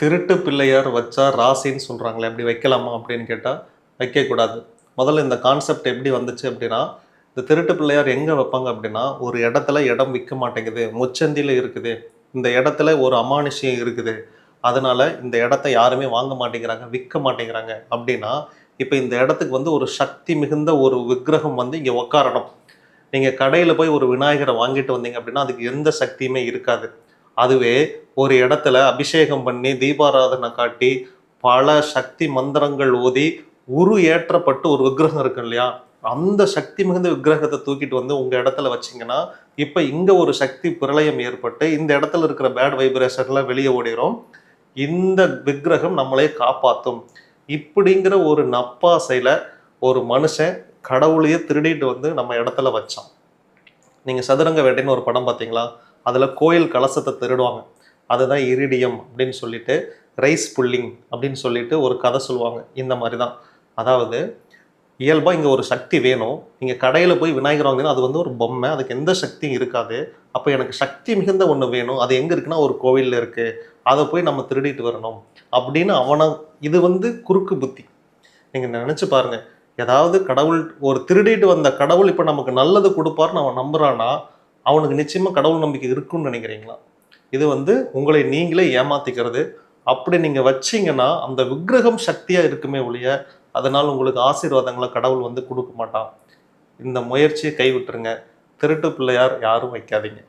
திருட்டு பிள்ளையார் வச்சா ராசின்னு சொல்கிறாங்களே அப்படி வைக்கலாமா அப்படின்னு கேட்டால் வைக்கக்கூடாது. முதல்ல இந்த கான்செப்ட் எப்படி வந்துச்சு அப்படின்னா இந்த திருட்டு பிள்ளையார் எங்கே வைப்பாங்க அப்படின்னா ஒரு இடத்துல இடம் விற்க மாட்டேங்குது முச்சந்தியில் இருக்குது. இந்த இடத்துல ஒரு அமானுஷ்யம் இருக்குது. அதனால் இந்த இடத்த யாருமே வாங்க மாட்டேங்கிறாங்க விற்க மாட்டேங்கிறாங்க அப்படின்னா இப்போ இந்த இடத்துக்கு வந்து ஒரு சக்தி மிகுந்த ஒரு விக்கிரகம் வந்து இங்கே உட்காரணும் நீங்கள் கடையில் போய் ஒரு விநாயகரை வாங்கிட்டு வந்தீங்க அப்படின்னா அதுக்கு எந்த சக்தியுமே இருக்காது. அதுவே ஒரு இடத்துல அபிஷேகம் பண்ணி தீபாராதனை காட்டி பல சக்தி மந்திரங்கள் ஓதி உரு ஏற்றப்பட்டு ஒரு விக்கிரகம் இருக்கு இல்லையா? அந்த சக்தி மிகுந்த விக்கிரகத்தை தூக்கிட்டு வந்து உங்கள் இடத்துல வச்சீங்கன்னா இப்போ இங்கே ஒரு சக்தி பிரளயம் ஏற்பட்டு இந்த இடத்துல இருக்கிற பேட் வைப்ரேஷன்லாம் வெளியே ஓடிரும். இந்த விக்கிரகம் நம்மளே காப்பாற்றும் இப்படிங்கிற ஒரு நப்பாசையில் ஒரு மனுஷன் கடவுளையே திருடிட்டு வந்து நம்ம இடத்துல வச்சான். நீங்கள் சதுரங்க வேட்டைன்னு ஒரு படம் பார்த்தீங்களா? அதில் கோயில் கலசத்தை திருடுவாங்க. அதுதான் இரிடியம் அப்படின்னு சொல்லிட்டு ரைஸ் புல்லிங் அப்படின்னு சொல்லிட்டு ஒரு கதை சொல்லுவாங்க. இந்த மாதிரி தான் அதாவது இயல்பாக இங்கே ஒரு சக்தி வேணும். நீங்கள் கடையில் போய் விநாயகர் வாங்கினா அது வந்து ஒரு பொம்மை. அதுக்கு எந்த சக்தியும் இருக்காது. அப்போ எனக்கு சக்தி மிகுந்த ஒன்று வேணும். அது எங்கே இருக்குன்னா ஒரு கோவிலில் இருக்குது அதை போய் நம்ம திருடிட்டு வரணும். அப்படின்னு அவனை இது வந்து குறுக்கு புத்தி. நீங்கள் நினச்சி பாருங்கள் ஏதாவது கடவுள் ஒரு திருடிட்டு வந்த கடவுள் இப்போ நமக்கு நல்லது கொடுப்பாருன்னு அவன் நம்புகிறான்னா அவனுக்கு நிச்சயமாக கடவுள் நம்பிக்கை இருக்குன்னு நினைக்கிறீங்களா? இது வந்து உங்களை நீங்களே ஏமாத்திக்கிறது. அப்படி நீங்கள் வச்சிங்கன்னா அந்த விக்கிரகம் சக்தியாக இருக்குமே ஒழிய அதனால் உங்களுக்கு ஆசீர்வாதங்களை கடவுள் வந்து கொடுக்க மாட்டான். இந்த முயற்சியை கைவிட்டுருங்க. திருட்டு பிள்ளையார் யாரும் வைக்காதீங்க.